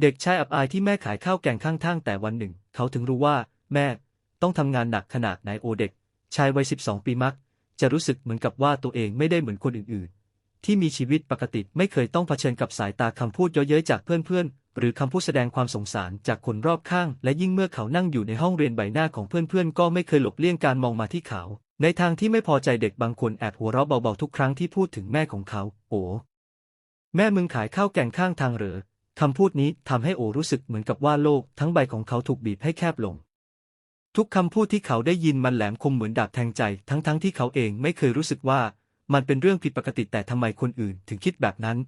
เด็กชายอับอายที่แม่ขายข้าวแกงข้างทางแต่วันหนึ่ง เขาถึงรู้ว่า แม่ ต้องทำงานหนักขนาดไหนโอเด็ก ชายวัย12ปีมัก จะรู้สึกเหมือนกับว่าตัวเองไม่ได้เหมือนคนอื่นๆ ที่มีชีวิตปกติไม่เคยต้องเผชิญกับสายตาคำพูดเยอะเย้ยจากเพื่อนๆ หรือคำพูดแสดงความสงสารจากคนรอบข้าง และยิ่งเมื่อเขานั่งอยู่ในห้องเรียนใบหน้าของเพื่อนๆ ก็ไม่เคยหลบเลี่ยงการมองมาที่เขา ในทางที่ไม่พอใจเด็กบางคนแอบหัวเราะเบาๆทุกครั้งที่พูดถึงแม่ของเขา โอ้แม่มึงขายข้าวแกงข้างทางเหรอ คำพูดนี้ทำให้โอรู้สึกเหมือนกับว่าโลกทั้งใบของเขาถูกบีบให้แคบลง ทุกคำพูดที่เขาได้ยินมันแหลมคมเหมือนดาบแทงใจ ทั้งๆทที่เขาเองไม่เคยรู้สึกว่ามันเป็นเรื่องผิดปกติแต่ทำไมคนอื่นถึงคิดแบบนั้น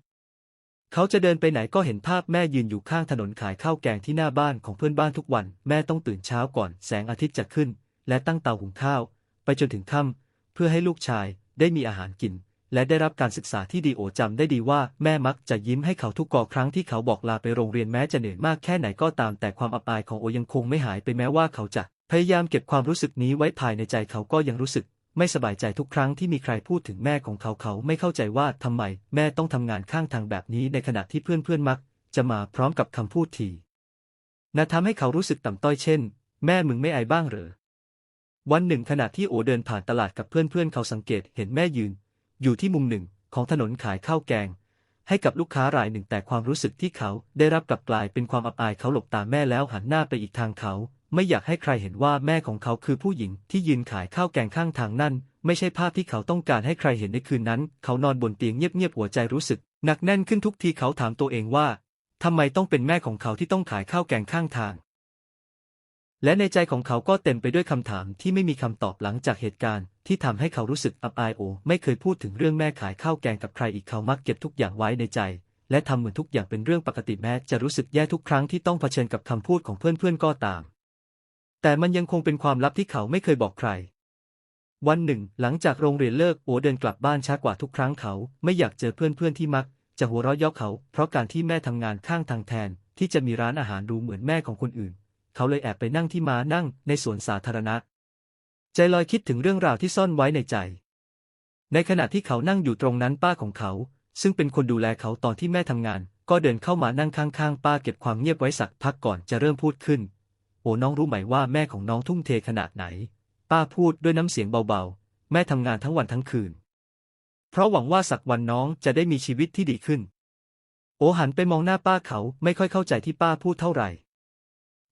เขาจะเดินไปไหนก็เห็นภาพแม่ยืนอยู่ข้างถนนขายข้าวแกงที่หน้าบ้านของเพื่อนบ้านทุกวัน แม่ต้องตื่นเช้าก่อนแสงอาทิตย์จะขึ้น และตั้งเตาหุงข้าว ไปจนถึงค่ำเพื่อให้ลูกชายได้มีอาหารกิน และได้รับการศึกษาที่ดีโอจำได้ดีว่าแม่มักจะยิ้มให้เขาทุกกอครั้งที่เขาบอกลาไปโรงเรียนแม้จะเหนื่อยมากแค่ไหนก็ตาม แต่ความอับอายของโอยังคงไม่หายไปแม้ว่าเขาจะพยายามเก็บความรู้สึกนี้ไว้ภายในใจเขาก็ยังรู้สึก ไม่สบายใจทุกครั้งที่มีใครพูดถึงแม่ของเขาเขาไม่เข้าใจว่าทำไม แม่ต้องทำงานข้างทางแบบนี้ในขณะที่เพื่อนๆมัก จะมาพร้อมกับคำพูดทีน่าทำให้เขารู้สึกต่ำต้อยเช่น แม่มึงไม่อายบ้างเหรอวันหนึ่งขณะที่โอเดินผ่านตลาดกับเพื่อนๆเขาสังเกตเห็นแม่ยืน อยู่ที่มุมหนึ่งของถนนขายข้าวแกง ให้กับลูกค้ารายหนึ่งแต่ความรู้สึกที่เขาได้รับกลับกลายเป็นความอับอายเขาหลบตาแม่แล้วหันหน้าไปอีกทางเขา ไม่อยากให้ใครเห็นว่าแม่ของเขาคือผู้หญิงที่ยืนขายข้าวแกงข้างทางนั่น ไม่ใช่ภาพที่เขาต้องการให้ใครเห็นในคืนนั้น เขานอนบนเตียงเงียบๆหัวใจรู้สึกหนักแน่นขึ้นทุกทีเขาถามตัวเองว่าทำไมต้องเป็นแม่ของเขาที่ต้องขายข้าวแกงข้างทาง และในใจของเขาก็เต็มไปด้วยคำถามที่ไม่มีคำตอบหลังจากเหตุการณ์ ที่ทำให้เขารู้สึกอับอายโอ ไม่เคยพูดถึงเรื่องแม่ขายข้าวแกงกับใครอีกเขามักเก็บทุกอย่างไว้ในใจ และทำเหมือนทุกอย่างเป็นเรื่องปกติแม้จะรู้สึกแย่ทุกครั้งที่ต้องเผชิญกับคำพูดของเพื่อนๆก็ตาม แต่มันยังคงเป็นความลับที่เขาไม่เคยบอกใคร วันหนึ่ง หลังจากโรงเรียนเลิกโอเดินกลับบ้านช้ากว่าทุกครั้งเขาไม่อยากเจอเพื่อนๆที่มัก จะหัวเราะเยาะเขา เพราะการที่แม่ทำงานข้างทางแทน ที่จะมีร้านอาหารดูเหมือนแม่ของคนอื่น เขาเลยแอบไปนั่งที่ม้านั่งในสวนสาธารณะ ใจลอยคิดถึงเรื่องราวที่ซ่อนไว้ในใจ ในขณะที่เขานั่งอยู่ตรงนั้นป้าของเขา ซึ่งเป็นคนดูแลเขาตอนที่แม่ทำงาน ก็เดินเข้ามานั่งข้างๆ ป้าเก็บความเงียบไว้สักพักก่อนจะเริ่มพูดขึ้น โอ้น้องรู้ไหมว่าแม่ของน้องทุ่มเทขนาดไหน ป้าพูดด้วยน้ำเสียงเบาๆ แม่ทำงานทั้งวันทั้งคืน เพราะหวังว่าสักวันน้องจะได้มีชีวิตที่ดีขึ้น โอหันไปมองหน้าป้าเขาไม่ค่อยเข้าใจที่ป้าพูดเท่าไหร่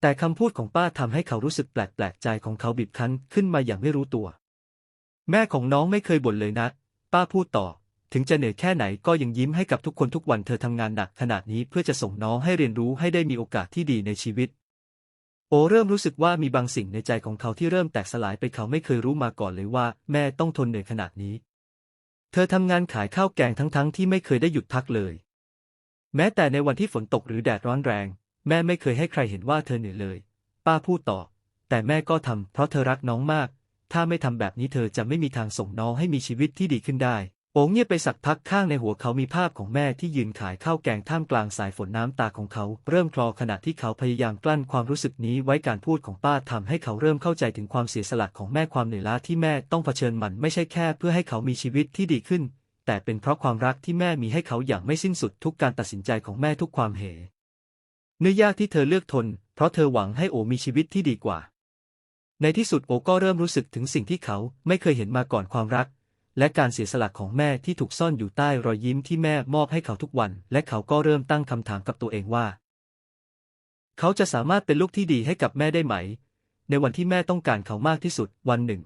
แต่คำพูดของป้าทำให้เขารู้สึกแปลกๆใจของเขาบีบคั้นขึ้นมาอย่างไม่รู้ตัว แม่ของน้องไม่เคยบ่นเลยนะ ป้าพูดต่อ ถึงจะเหนื่อยแค่ไหนก็ยังยิ้มให้กับทุกคนทุกวันเธอทำงานหนักขนาดนี้เพื่อจะส่งน้องให้เรียนรู้ให้ได้มีโอกาสที่ดีในชีวิต โอเริ่มรู้สึกว่ามีบางสิ่งในใจของเขาที่เริ่มแตกสลายไปเขาไม่เคยรู้มาก่อนเลยว่า แม่ต้องทนเหนื่อยขนาดนี้ เธอทำงานขายข้าวแกงทั้งๆที่ไม่เคยได้หยุดพักเลย แม้แต่ในวันที่ฝนตกหรือแดดร้อนแรง แม่ไม่เคยให้ใครเห็นว่าเธอเหนื่อยเลย ป้าพูดต่อ แต่แม่ก็ทำเพราะเธอรักน้องมาก ถ้าไม่ทำแบบนี้เธอจะไม่มีทางส่งน้องให้มีชีวิตที่ดีขึ้นได้ โอ๋เงียบไปสักพักข้างในหัวเขามีภาพของแม่ที่ยืนขายข้าวแกงท่ามกลางสายฝนน้ำตาของเขาเริ่มคลอขณะที่เขาพยายามกลั้นความรู้สึกนี้ไว้การพูดของป้าทำให้เขาเริ่มเข้าใจถึงความเสียสละของแม่ความเหนื่อยล้าที่แม่ต้องเผชิญมันไม่ใช่แค่เพื่อให้เขามีชีวิตที่ดีขึ้น แต่เป็นเพราะความรักที่แม่มีให้เขาอย่างไม่สิ้นสุดทุกการตัดสินใจของแม่ทุกความเห เนื่อยากที่เธอเลือกทน เพราะเธอหวังให้โอมีชีวิตที่ดีกว่า ในที่สุดโอก็เริ่มรู้สึกถึงสิ่งที่เขาไม่เคยเห็นมาก่อนความรัก และการเสียสละของแม่ที่ถูกซ่อนอยู่ใต้รอยยิ้มที่แม่มอบให้เขาทุกวัน และเขาก็เริ่มตั้งคำถามกับตัวเองว่า เขาจะสามารถเป็นลูกที่ดีให้กับแม่ได้ไหม ในวันที่แม่ต้องการเขามากที่สุดวันหนึ่ง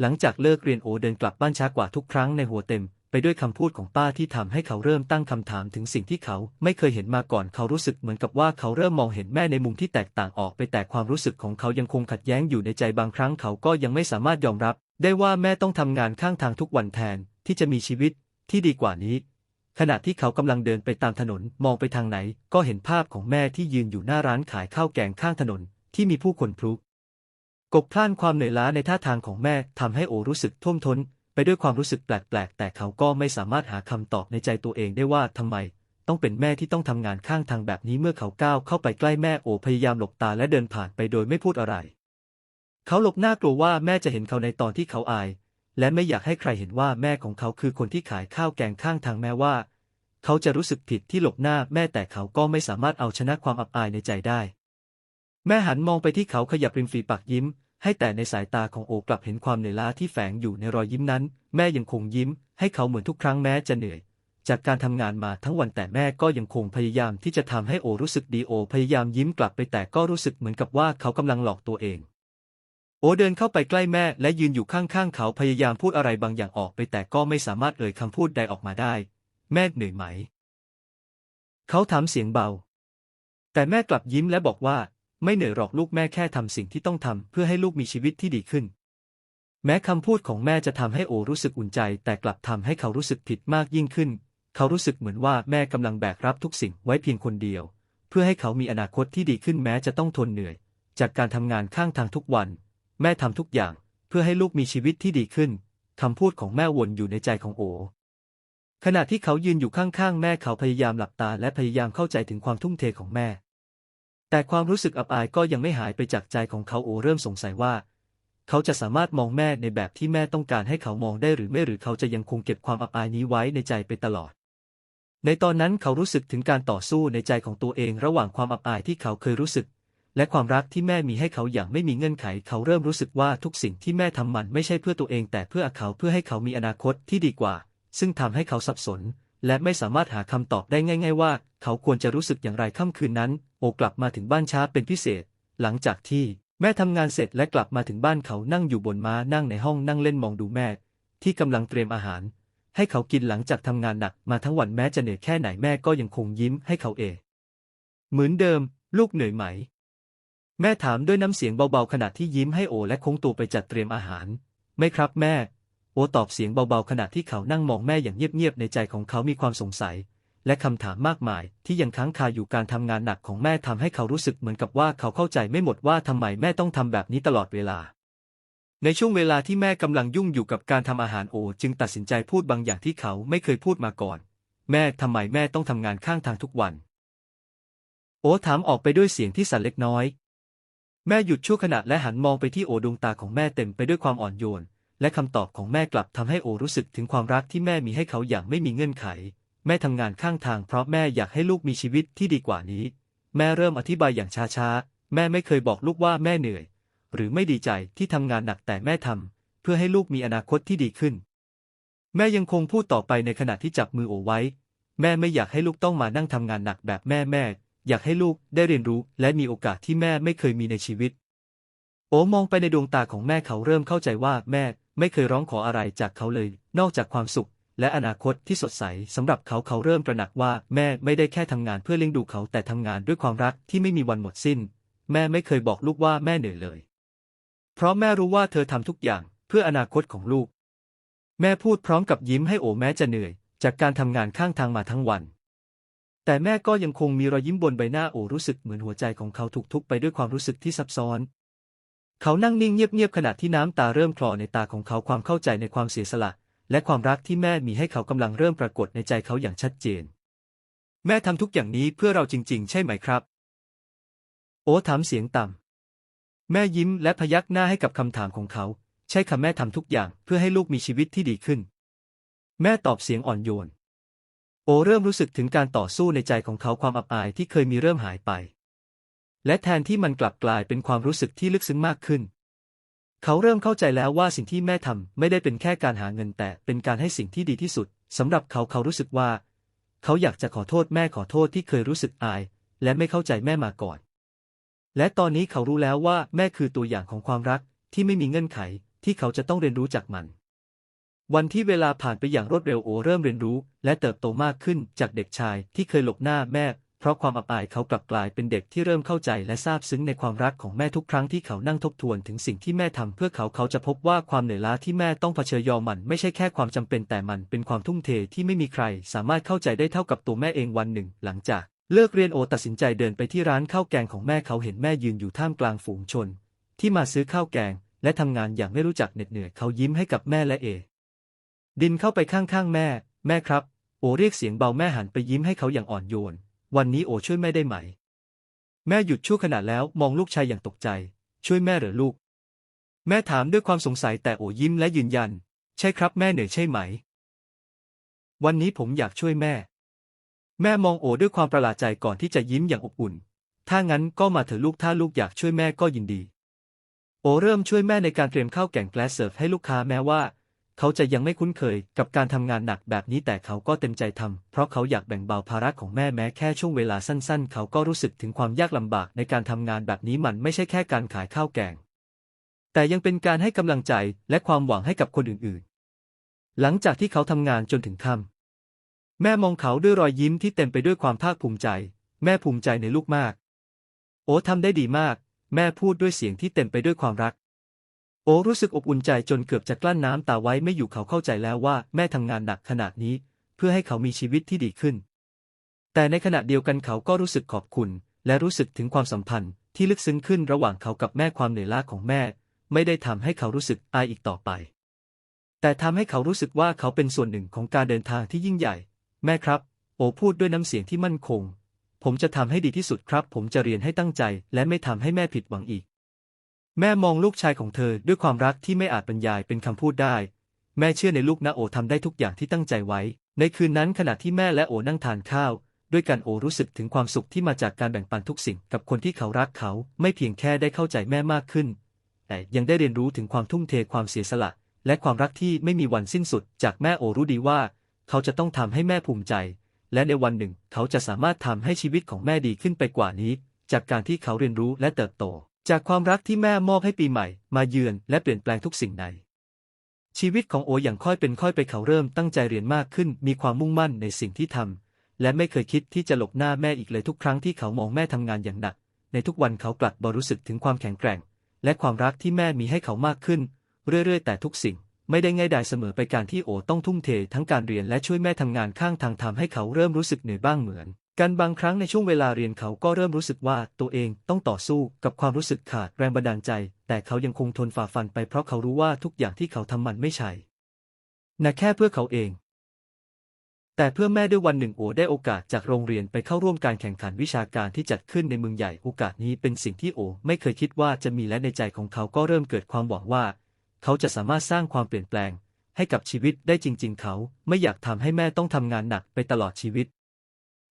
หลังจากเลิกเรียนโอเดินกลับบ้านช้ากว่าทุกครั้งในหัวเต็ม ด้วยคำพูดของป้าที่ทำให้เขาเริ่มตั้งคำถามถึงสิ่งที่เขาไม่เคยเห็นมาก่อนเขารู้สึกเหมือนกับว่าเขาเริ่มมองเห็นแม่ในมุมที่แตกต่างออกไปแต่ความรู้สึกของเขายังคงขัดแย้งอยู่ในใจบางครั้งเขาก็ยังไม่สามารถยอมรับ ได้ว่าแม่ต้องทำงานข้างทางทุกวันแทนที่จะมีชีวิตที่ดีกว่านี้ ขณะที่เขากำลังเดินไปตามถนนมองไปทางไหน ก็เห็นภาพของแม่ที่ยืนอยู่หน้าร้านขายข้าวแกงข้างถนน ที่มีผู้คนพลุกกบพล่านความเหนื่อยล้าในท่าทางของแม่ทำให้โอรู้สึกท่วมท้น ไปด้วยความรู้สึกแปลกๆ แต่เขาก็ไม่สามารถหาคำตอบในใจตัวเองได้ว่าทำไม ต้องเป็นแม่ที่ต้องทำงานข้างทางแบบนี้เมื่อเขาก้าวเข้าไปใกล้แม่โอพยายามหลบตาและเดินผ่านไปโดยไม่พูดอะไร เขาหลบหน้ากลัวว่าแม่จะเห็นเขาในตอนที่เขาอาย และไม่อยากให้ใครเห็นว่าแม่ของเขาคือคนที่ขายข้าวแกงข้างทางแม้ว่า เขาจะรู้สึกผิดที่หลบหน้าแม่แต่เขาก็ไม่สามารถเอาชนะความอับอายในใจได้ แม่หันมองไปที่เขาขยับริมฝีปากยิ้ม ให้แต่ในสายตาของโอกลับเห็นความเหนื่อยล้าที่แฝงอยู่ในรอยยิ้มนั้น แม่ยังคงยิ้ม ให้เขาเหมือนทุกครั้งแม้จะเหนื่อย จากการทำงานมาทั้งวันแต่แม่ก็ยังคงพยายามที่จะทำให้โอรู้สึกดีโอ พยายามยิ้มกลับไปแต่ก็รู้สึกเหมือนกับว่าเขากำลังหลอกตัวเอง โอเดินเข้าไปใกล้แม่และยืนอยู่ข้างๆเขาพยายามพูดอะไรบางอย่างออกไปแต่ก็ไม่สามารถเอ่ยคำพูดใดออกมาได้ แม่เหนื่อยไหม เขาถามเสียงเบา แต่แม่กลับยิ้มและบอกว่า ไม่เหนื่อยหรอกลูกแม่แค่ทำสิ่งที่ต้องทำเพื่อให้ลูกมีชีวิตที่ดีขึ้น แม้คำพูดของแม่จะทำให้โอรู้สึกอุ่นใจ แต่กลับทำให้เขารู้สึกผิดมากยิ่งขึ้น เขารู้สึกเหมือนว่าแม่กำลังแบกรับทุกสิ่งไว้เพียงคนเดียว เพื่อให้เขามีอนาคตที่ดีขึ้นแม้จะต้องทนเหนื่อย จากการทำงานข้างทางทุกวัน แม่ทำทุกอย่าง เพื่อให้ลูกมีชีวิตที่ดีขึ้นคำพูดของแม่วนอยู่ในใจของโอ ขณะที่เขายืนอยู่ข้างๆ แม่เขาพยายามหลับตาและพยายามเข้าใจถึงความทุ่มเทของแม่ แต่ความรู้สึกอับอายก็ยังไม่หายไปจากใจของเขาโอเริ่มสงสัยว่า เขาจะสามารถมองแม่ในแบบที่แม่ต้องการให้เขามองได้หรือไม่หรือเขาจะยังคงเก็บความอับอายนี้ไว้ในใจไปตลอด ในตอนนั้นเขารู้สึกถึงการต่อสู้ในใจของตัวเองระหว่างความอับอายที่เขาเคยรู้สึก และความรักที่แม่มีให้เขาอย่างไม่มีเงื่อนไข เขาเริ่มรู้สึกว่าทุกสิ่งที่แม่ทำมันไม่ใช่เพื่อตัวเอง แต่เพื่อเขาเพื่อให้เขามีอนาคตที่ดีกว่า ซึ่งทำให้เขาสับสนและไม่สามารถหาคำตอบได้ง่าย ๆ ว่า เขาควรจะรู้สึกอย่างไรค่ำคืนนั้น โอกลับมาถึงบ้านช้าเป็นพิเศษ หลังจากที่แม่ทำงานเสร็จและกลับมาถึงบ้านเขานั่งอยู่บนม้านั่งในห้องนั่งเล่นมองดูแม่ ที่กำลังเตรียมอาหาร ให้เขากินหลังจากทำงานหนักมาทั้งวันแม้จะเหนื่อยแค่ไหนแม่ก็ยังคงยิ้มให้เขาเองเหมือนเดิม ลูกเหนื่อยไหม แม่ถามด้วยน้ำเสียงเบาๆขณะที่ยิ้มให้โอและคงตัวไปจัดเตรียมอาหาร ไม่ครับแม่ โอตอบเสียงเบาๆขณะที่เขานั่งมองแม่อย่างเงียบๆในใจของเขามีความสงสัย และคำถามมากมายที่ยังค้างคาอยู่การทำงานหนักของแม่ทำให้เขารู้สึกเหมือนกับว่าเขาเข้าใจไม่หมดว่าทำไมแม่ต้องทำแบบนี้ตลอดเวลา ในช่วงเวลาที่แม่กำลังยุ่งอยู่กับการทำอาหารโอ จึงตัดสินใจพูดบางอย่างที่เขาไม่เคยพูดมาก่อน แม่ทำไมแม่ต้องทำงานข้างทางทุกวัน โอถามออกไปด้วยเสียงที่สั่นเล็กน้อย แม่หยุดชั่วขณะและหันมองไปที่โอดวงตาของแม่เต็มไปด้วยความอ่อนโยนและคำตอบของแม่กลับทำให้โอรู้สึกถึงความรักที่แม่มีให้เขาอย่างไม่มีเงื่อนไข แม่ทำงานข้างทางเพราะแม่อยากให้ลูกมีชีวิตที่ดีกว่านี้ แม่เริ่มอธิบายอย่างช้าๆ แม่ไม่เคยบอกลูกว่าแม่เหนื่อย หรือไม่ดีใจที่ทำงานหนักแต่แม่ทำเพื่อให้ลูกมีอนาคตที่ดีขึ้น แม่ยังคงพูดต่อไปในขณะที่จับมือโอไว้ แม่ไม่อยากให้ลูกต้องมานั่งทำงานหนักแบบแม่แม่ อยากให้ลูกได้เรียนรู้และมีโอกาสที่แม่ไม่เคยมีในชีวิต โอมองไปในดวงตาของแม่เขาเริ่มเข้าใจว่าแม่ไม่เคยร้องขออะไรจากเขาเลย นอกจากความสุข และอนาคตที่สดใสสำหรับเขาเขาเริ่มตระหนักว่าแม่ไม่ได้แค่ทำงานเพื่อเลี้ยงดูเขาแต่ทำงานด้วยความรักที่ไม่มีวันหมดสิ้น แม่ไม่เคยบอกลูกว่าแม่เหนื่อยเลย เพราะแม่รู้ว่าเธอทำทุกอย่างเพื่ออนาคตของลูก แม่พูดพร้อมกับยิ้มให้โอแม้จะเหนื่อย จากการทำงานข้างทางมาทั้งวัน แต่แม่ก็ยังคงมีรอยยิ้มบนใบหน้าโอรู้สึกเหมือนหัวใจของเขาถูกทุบไปด้วยความรู้สึกที่ซับซ้อนเขานั่งนิ่งเงียบๆขณะที่น้ำตาเริ่มคลอในตาของเขาความเข้าใจในความเสียสละ และความรักที่แม่มีให้เขากำลังเริ่มปรากฏในใจเขาอย่างชัดเจน แม่ทำทุกอย่างนี้เพื่อเราจริง ๆ ใช่ไหมครับ โอถามเสียงต่ำแม่ยิ้มและพยักหน้าให้กับคำถามของเขา ใช่ค่ะแม่ทำทุกอย่างเพื่อให้ลูกมีชีวิตที่ดีขึ้น แม่ตอบเสียงอ่อนโยน โอเริ่มรู้สึกถึงการต่อสู้ในใจของเขาความอับอายที่เคยมีเริ่มหายไป และแทนที่มันกลับกลายเป็นความรู้สึกที่ลึกซึ้งมากขึ้น เขาเริ่มเข้าใจแล้วว่าสิ่งที่แม่ทำไม่ได้เป็นแค่การหาเงินแต่เป็นการให้สิ่งที่ดีที่สุดสำหรับเขาเขารู้สึกว่า เขาอยากจะขอโทษแม่ขอโทษที่เคยรู้สึกอาย และไม่เข้าใจแม่มาก่อน และตอนนี้เขารู้แล้วว่าแม่คือตัวอย่างของความรักที่ไม่มีเงื่อนไขที่เขาจะต้องเรียนรู้จากมัน วันที่เวลาผ่านไปอย่างรวดเร็วโอเริ่มเรียนรู้ และเติบโตมากขึ้นจากเด็กชายที่เคยหลบหน้าแม่ เพราะความอับอายเขากลับกลายเป็นเด็กที่เริ่มเข้าใจและซาบซึ้งในความรักของแม่ทุกครั้งที่เขานั่งทบทวนถึงสิ่งที่แม่ทำเพื่อเขาเขาจะพบว่าความเหนื่อยล้าที่แม่ต้องเผชิญยอมมันไม่ใช่แค่ความจำเป็นแต่มันเป็นความทุ่มเทที่ไม่มีใครสามารถเข้าใจได้เท่ากับตัวแม่เองวันหนึ่ง หลังจากเลิกเรียนโอตัดสินใจเดินไปที่ร้านข้าวแกงของแม่เขาเห็นแม่ยืนอยู่ท่ามกลางฝูงชน ที่มาซื้อข้าวแกง และทำงานอย่างไม่รู้จักเหน็ดเหนื่อยเขายิ้มให้กับแม่และเอ ดินเข้าไปข้างๆแม่ แม่ครับ โอเรียกเสียงเบาแม่หันไปยิ้มให้เขาอย่างอ่อนโยน วันนี้โอช่วยแม่ได้ไหม แม่หยุดชั่วขณะแล้วมองลูกชายอย่างตกใจ ช่วยแม่เหรอลูก แม่ถามด้วยความสงสัยแต่โอยิ้มและยืนยัน ใช่ครับแม่เหนื่อยใช่ไหม วันนี้ผมอยากช่วยแม่ แม่มองโอด้วยความประหลาดใจก่อนที่จะยิ้มอย่างอบอุ่น ถ้างั้นก็มาเถอะลูกถ้าลูกอยากช่วยแม่ก็ยินดี โอเริ่มช่วยแม่ในการเตรียมข้าวแกงแกลสเสิร์ฟให้ลูกค้าแม้ว่า เขาจะยังไม่คุ้นเคยกับการทำงานหนักแบบนี้แต่เขาก็เต็มใจทำเพราะเขาอยากแบ่งเบาภาระของแม่แม้แค่ช่วงเวลาสั้นๆ เขาก็รู้สึกถึงความยากลำบากในการทำงานแบบนี้มันไม่ใช่แค่การขายข้าวแกง แต่ยังเป็นการให้กำลังใจและความหวังให้กับคนอื่นๆ หลังจากที่เขาทำงานจนถึงค่ำแม่มองเขาด้วยรอยยิ้มที่เต็มไปด้วยความภาคภูมิใจ แม่ภูมิใจในลูกมาก โอ้ทำได้ดีมาก แม่พูดด้วยเสียงที่เต็มไปด้วยความรัก โอรู้สึกอบอุ่นใจจนเกือบจะกลั้นน้ำตาไว้ไม่อยู่เขาเข้าใจแล้วว่าแม่ทำงานหนักขนาดนี้ เพื่อให้เขามีชีวิตที่ดีขึ้น แต่ในขณะเดียวกันเขาก็รู้สึกขอบคุณ และรู้สึกถึงความสัมพันธ์ที่ลึกซึ้งขึ้นระหว่างเขากับแม่ความเหนื่อยล้าของแม่ ไม่ได้ทำให้เขารู้สึกอายอีกต่อไป แต่ทำให้เขารู้สึกว่าเขาเป็นส่วนหนึ่งของการเดินทางที่ยิ่งใหญ่ แม่ครับ โอพูดด้วยน้ำเสียงที่มั่นคง ผมจะทำให้ดีที่สุดครับ ผมจะเรียนให้ตั้งใจ และไม่ทำให้แม่ผิดหวังอีก แม่มองลูกชายของเธอด้วยความรักที่ไม่อาจบรรยายเป็นคำพูดได้ แม่เชื่อในลูกนะโอทำได้ทุกอย่างที่ตั้งใจไว้ ในคืนนั้นขณะที่แม่และโอนั่งทานข้าว ด้วยกันโอรู้สึกถึงความสุขที่มาจากการแบ่งปันทุกสิ่งกับคนที่เขารักเขาไม่เพียงแค่ได้เข้าใจแม่มากขึ้น แต่ยังได้เรียนรู้ถึงความทุ่มเทความเสียสละ และความรักที่ไม่มีวันสิ้นสุด จากแม่โอรู้ดีว่า เขาจะต้องทำให้แม่ภูมิใจ และในวันหนึ่งเขาจะสามารถทำให้ชีวิตของแม่ดีขึ้นไปกว่านี้ จากการที่เขาเรียนรู้และเติบโต จากความรักที่แม่มอบให้ปีใหม่ มาเยือนและเปลี่ยนแปลงทุกสิ่งใน ชีวิตของโออย่างค่อยเป็นค่อยไปเขาเริ่มตั้งใจเรียนมากขึ้น มีความมุ่งมั่นในสิ่งที่ทำและไม่เคยคิดที่จะหลบหน้าแม่อีกเลยทุกครั้งที่เขามองแม่ทำงานอย่างหนัก ในทุกวันเขากลัดบรู้สึกถึงความแข็งแกร่ง และความรักที่แม่มีให้เขามากขึ้น เรื่อยๆ แต่ทุกสิ่งไม่ได้ง่ายดายเสมอไปการที่โอต้องทุ่มเททั้งการเรียนและช่วยแม่ทำงานข้างทางทำให้เขาเริ่มรู้สึกเหนื่อยบ้างเหมือน กันบางครั้งในช่วงเวลาเรียนเขาก็เริ่มรู้สึกว่าตัวเองต้องต่อสู้กับความรู้สึกขาดแรงบันดาลใจ แต่เขายังคงทนฝ่าฟันไปเพราะเขารู้ว่าทุกอย่างที่เขาทำมันไม่ใช่นะแค่เพื่อเขาเอง แต่เพื่อแม่ด้วยวันหนึ่งโอได้โอกาสจากโรงเรียนไปเข้าร่วมการแข่งขันวิชาการที่จัดขึ้นในเมืองใหญ่โอกาสนี้เป็นสิ่งที่โอ ไม่เคยคิดว่าจะมีและในใจของเขาก็เริ่มเกิดความหวังว่า เขาจะสามารถสร้างความเปลี่ยนแปลง ให้กับชีวิตได้จริง ๆ เขาไม่อยากทำให้แม่ต้องทำงานหนักไปตลอดชีวิต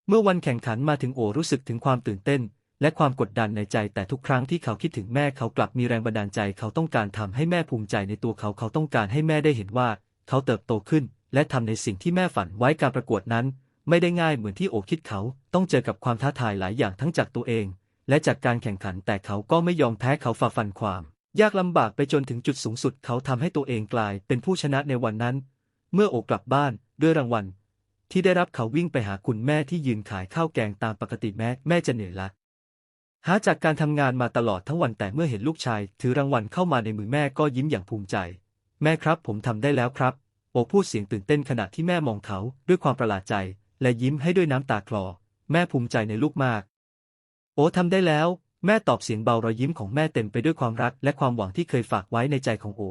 เมื่อวันแข่งขันมาถึงโอรู้สึกถึงความตื่นเต้น และความกดดันในใจ แต่ทุกครั้งที่เขาคิดถึงแม่เขากลับมีแรงบันดาลใจ เขาต้องการทำให้แม่ภูมิใจในตัวเขาเขาต้องการให้แม่ได้เห็นว่า เขาเติบโตขึ้น และทำในสิ่งที่แม่ฝันไว้การประกวดนั้น ไม่ได้ง่ายเหมือนที่โอคิดเขา ต้องเจอกับความท้าทายหลายอย่างทั้งจากตัวเอง และจากการแข่งขันแต่เขาก็ไม่ยอมแพ้เขาฝ่าฟันความ ยากลำบากไปจนถึงจุดสูงสุด เขาทำให้ตัวเองกลาย เป็นผู้ชนะในวันนั้น เมื่อโอกลับบ้านด้วยรางวัล ที่ได้รับเขาวิ่งไปหาคุณแม่ที่ยืนขายข้าวแกงตามปกติแม้แม่จะเหนื่อยละหาจากการทำงานมาตลอดทั้งวันแต่เมื่อเห็นลูกชาย ถือรางวัลเข้ามาในมือแม่ก็ยิ้มอย่างภูมิใจ แม่ครับผมทำได้แล้วครับ โอพูดเสียงตื่นเต้นขณะที่แม่มองเขาด้วยความประหลาดใจ และยิ้มให้ด้วยน้ำตาคลอ แม่ภูมิใจในลูกมาก โอทำได้แล้ว แม่ตอบเสียงเบารอยยิ้มของแม่เต็มไปด้วยความรักและความหวังที่เคยฝากไว้ในใจของโอ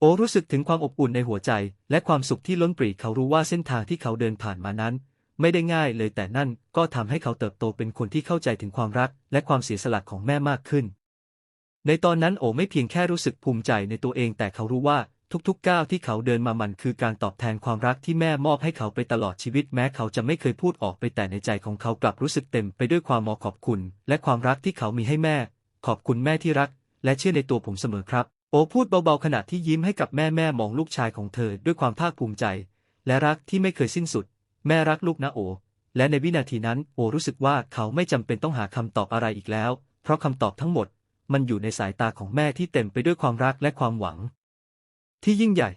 โอรู้สึกถึงความอบอุ่นในหัวใจ และความสุขที่ล้นปรีเขารู้ว่าเส้นทางที่เขาเดินผ่านมานั้น ไม่ได้ง่ายเลยแต่นั่นก็ทำให้เขาเติบโตเป็นคนที่เข้าใจถึงความรัก และความเสียสละของแม่มากขึ้น ในตอนนั้นโอไม่เพียงแค่รู้สึกภูมิใจในตัวเองแต่เขารู้ว่าทุกๆก้าวที่เขาเดินมามันคือการตอบแทนความรักที่แม่มอบให้เขาไปตลอดชีวิตแม้เขาจะไม่เคยพูดออกไปแต่ในใจของเขากลับรู้สึกเต็มไปด้วยความมอขอบคุณ และความรักที่เขามีให้แม่ ขอบคุณแม่ที่รัก และเชื่อในตัวผมเสมอครับ โอพูดเบาๆขณะที่ยิ้มให้กับแม่แม่มองลูกชายของเธอด้วยความภาคภูมิใจ และรักที่ไม่เคยสิ้นสุด แม่รักลูกนะโอ และในวินาทีนั้นโอรู้สึกว่าเขาไม่จำเป็นต้องหาคำตอบอะไรอีกแล้ว เพราะคำตอบทั้งหมด มันอยู่ในสายตาของแม่ที่เต็มไปด้วยความรักและความหวัง ที่ยิ่งใหญ่